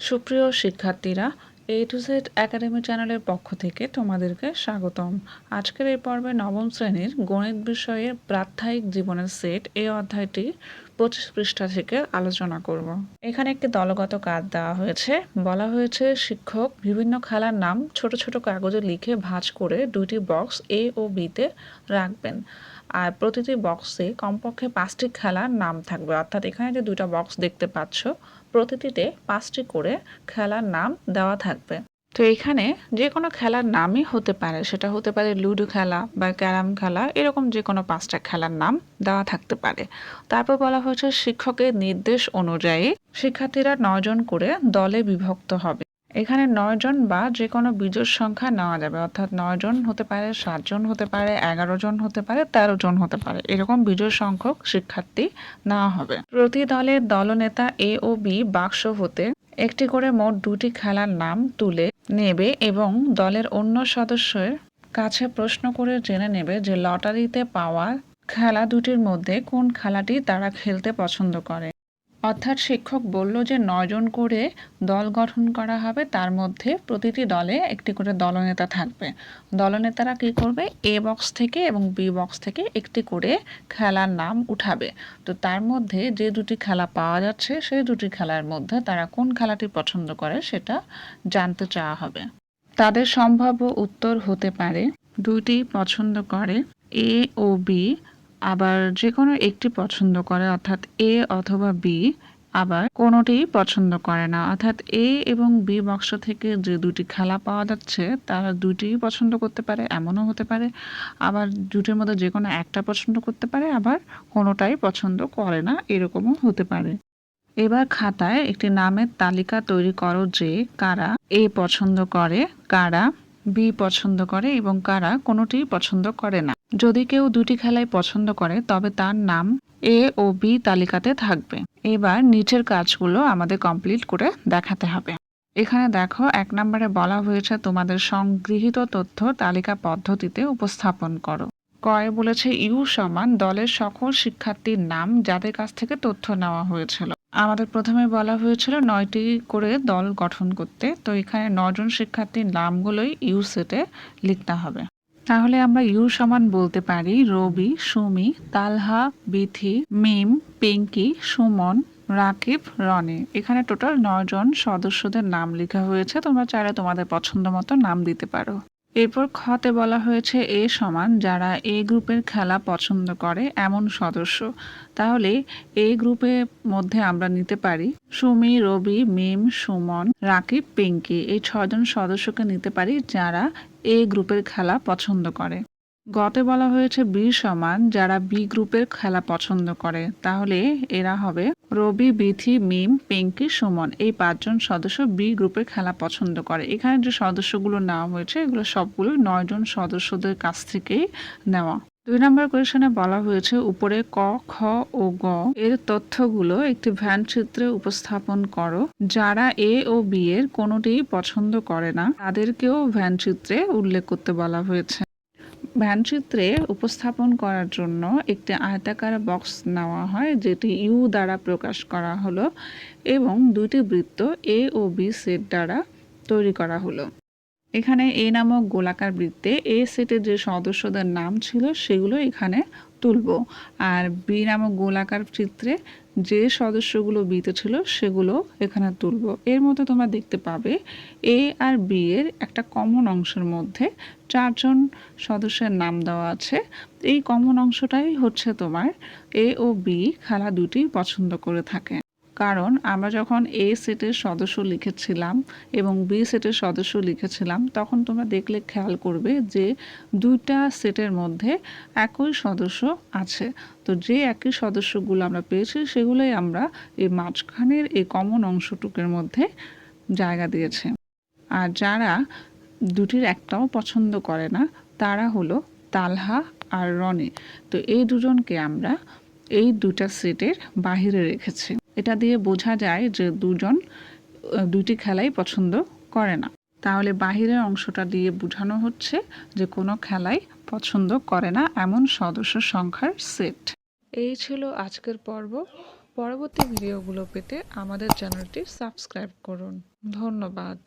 সুপ্রিয় শিক্ষার্থীরা এ to Z academy চ্যানেলের পক্ষ থেকে তোমাদেরকে স্বাগতম। আজকের এই পর্বে নবম শ্রেণির গণিত বিষয়ের প্রাত্যহিক জীবনের সেট এই অধ্যায়টি পঁচিশ পৃষ্ঠা থেকে আলোচনা করব। এখানে একটি দলগত কাজ দেওয়া হয়েছে। বলা হয়েছে, শিক্ষক বিভিন্ন খেলার নাম ছোট ছোট কাগজে লিখে ভাঁজ করে দুইটি বক্স এ ও বিতে রাখবেন। আর প্রতিটি বক্সে কমপক্ষে পাঁচটি খেলার নাম থাকবে। অর্থাৎ এখানে যে দুইটা বক্স দেখতে পাচ্ছ, প্রতিটিতে পাঁচটি করে খেলার নাম দেওয়া থাকবে। তো এখানে যে কোনো খেলার নামই হতে পারে। সেটা হতে পারে লুডো খেলা বা ক্যারাম খেলা, এরকম যে কোনো পাঁচটা খেলার নাম দেওয়া থাকতে পারে। তারপর বলা হয়েছে শিক্ষকের নির্দেশ অনুযায়ী শিক্ষার্থীরা নজন করে দলে বিভক্ত হবে। এখানে নয়জন বা যে কোনো বিজোড় সংখ্যা নেওয়া যাবে। অর্থাৎ নয়জন হতে পারে, সাতজন হতে পারে এগারো জন হতে পারে তেরো জন হতে পারে। এরকম বিজোড় সংখ্যক শিক্ষার্থী নেওয়া হবে। প্রতি দলের দলনেতা এ ও বি বাক্স হতে একটি করে মোট দুটি খেলার নাম তুলে নেবে এবং দলের অন্য সদস্যের কাছে প্রশ্ন করে জেনে নেবে যে লটারিতে পাওয়া খেলা দুটির মধ্যে কোন খেলাটি তারা খেলতে পছন্দ করে। অর্থাৎ শিক্ষক বলল যে নয়জন করে দল গঠন করা হবে, তার মধ্যে প্রতিটি দলে একটি করে দলনেতা থাকবে। দলনেতারা কি করবে? এ বক্স থেকে এবং বি বক্স থেকে একটি করে খেলার নাম উঠাবে। তো তার মধ্যে যে দুটি খেলা পাওয়া যাচ্ছে, সেই দুটি খেলার মধ্যে তারা কোন খেলাটি পছন্দ করে সেটা জানতে চাওয়া হবে। তাদের সম্ভাব্য উত্তর হতে পারে, দুইটি পছন্দ করে এ ও বি আবার যে কোনো একটি পছন্দ করে, অর্থাৎ এ অথবা বি আবার কোনোটি পছন্দ করে না। অর্থাৎ এ এবং বি বক্স থেকে যে দুটি খেলা পাওয়া যাচ্ছে, তারা দুটি পছন্দ করতে পারে, এমনও হতে পারে। আবার দুটির মধ্যে যে কোনো একটা পছন্দ করতে পারে, আবার কোনোটাই পছন্দ করে না, এরকমও হতে পারে। এবার খাতায় একটি নামের তালিকা তৈরি করো যে কারা এ পছন্দ করে, কারা বি পছন্দ করে এবং কারা কোনোটি পছন্দ করে না। যদি কেউ দুটি খেলাই পছন্দ করে, তবে তার নাম এ ও বি তালিকাতে থাকবে। এবার নিচের কাজগুলো আমাদের কমপ্লিট করে দেখাতে হবে। এখানে দেখো, এক নম্বরে বলা হয়েছে, তোমাদের সংগৃহীত তথ্য তালিকা পদ্ধতিতে উপস্থাপন করো। কয়ে বলেছে, ইউ সমান দলের সকল শিক্ষার্থীর নাম যাদের কাছ থেকে তথ্য নেওয়া হয়েছিল। আমাদের প্রথমে বলা হয়েছিল, নয়টি করে দল গঠন করতে। তো এখানে নজন শিক্ষার্থীর নামগুলোই ইউ সেটে লিখতে হবে। তাহলে আমরা ইউ সমান বলতে পারি রবি, সুমি, তালহা, বিথি, মিম, পিঙ্কি, সুমন, রাকিব, রনি। এখানে টোটাল নজন সদস্যদের নাম লেখা হয়েছে। তোমরা চাইলে তোমাদের পছন্দ মতো নাম দিতে পারো। এরপর খতে বলা হয়েছে এ সমান যারা এ গ্রুপের খেলা পছন্দ করে এমন সদস্য। তাহলে এ গ্রুপের মধ্যে আমরা নিতে পারি সুমি, রবি, মিম, সুমন, রাকিব, পিঙ্কি। এই ছজন সদস্যকে নিতে পারি যারা এ গ্রুপের খেলা পছন্দ করে। গতে বলা হয়েছে বি সমান যারা বি গ্রুপের খেলা পছন্দ করে। তাহলে এরা হবে রবি, বিথি, মিম, পেঙ্কি, সুমন। এই পাঁচজন সদস্য বি গ্রুপের খেলা পছন্দ করে। এখানে যে সদস্যগুলো নেওয়া হয়েছে, এগুলো সবগুলো নয়জন সদস্যদের কাছ থেকেই নেওয়া। দুই নম্বর কোয়েশনে বলা হয়েছে, উপরে ক, খ ও গ এর তথ্যগুলো একটি ভ্যান চিত্রে উপস্থাপন করো। যারা এ ও বি এর কোনোটি পছন্দ করে না, তাদেরকেও ভ্যান চিত্রে উল্লেখ করতে বলা হয়েছে। ভ্যানচিত্রে উপস্থাপন করার জন্য একটি আয়তাকার বক্স নেওয়া হয়, যেটি ইউ দ্বারা প্রকাশ করা হলো এবং দুটি বৃত্ত এ ও বি সেট দ্বারা তৈরি করা হলো। এখানে এ নামক গোলাকার বৃত্তে এ সেটের যে সদস্যদের নাম ছিল, সেগুলো এখানে তুলব। আর বি নামক গোলাকার চিত্রে যে সদস্যগুলো বিতে ছিল, সেগুলো এখানে তুলব। এর মধ্যে তোমরা দেখতে পাবে এ আর বি এর একটা কমন অংশের মধ্যে চারজন সদস্যের নাম দেওয়া আছে। এই কমন অংশটাই হচ্ছে তোমার এ ও বি খেলা দুটি পছন্দ করে থাকে। কারণ আমরা যখন এ সেটের সদস্য লিখেছিলাম এবং বি সেটের সদস্য লিখেছিলাম, তখন তোমরা দেখলে খেয়াল করবে যে দুইটা সেটের মধ্যে একই সদস্য আছে। তো যে একই সদস্যগুলো আমরা পেয়েছি, সেগুলোই আমরা এই মাঝখানের এই কমন অংশটুকের মধ্যে জায়গা দিয়েছে। আর যারা দুটির একটাও পছন্দ করে না, তারা হলো তালহা আর রনি। তো এই দুজনকে আমরা এই দুটা সেটের বাহিরে রেখেছি। এটা দিয়ে বোঝা যায় যে দুজন দুটি খেলাই পছন্দ করে না। তাহলে বাহিরের অংশটা দিয়ে বোঝানো হচ্ছে যে কোনো খেলাই পছন্দ করে না এমন সদস্য সংখ্যার সেট। এই ছিল আজকের পর্ব। পরবর্তী ভিডিওগুলো পেতে আমাদের চ্যানেলটি সাবস্ক্রাইব করুন। ধন্যবাদ।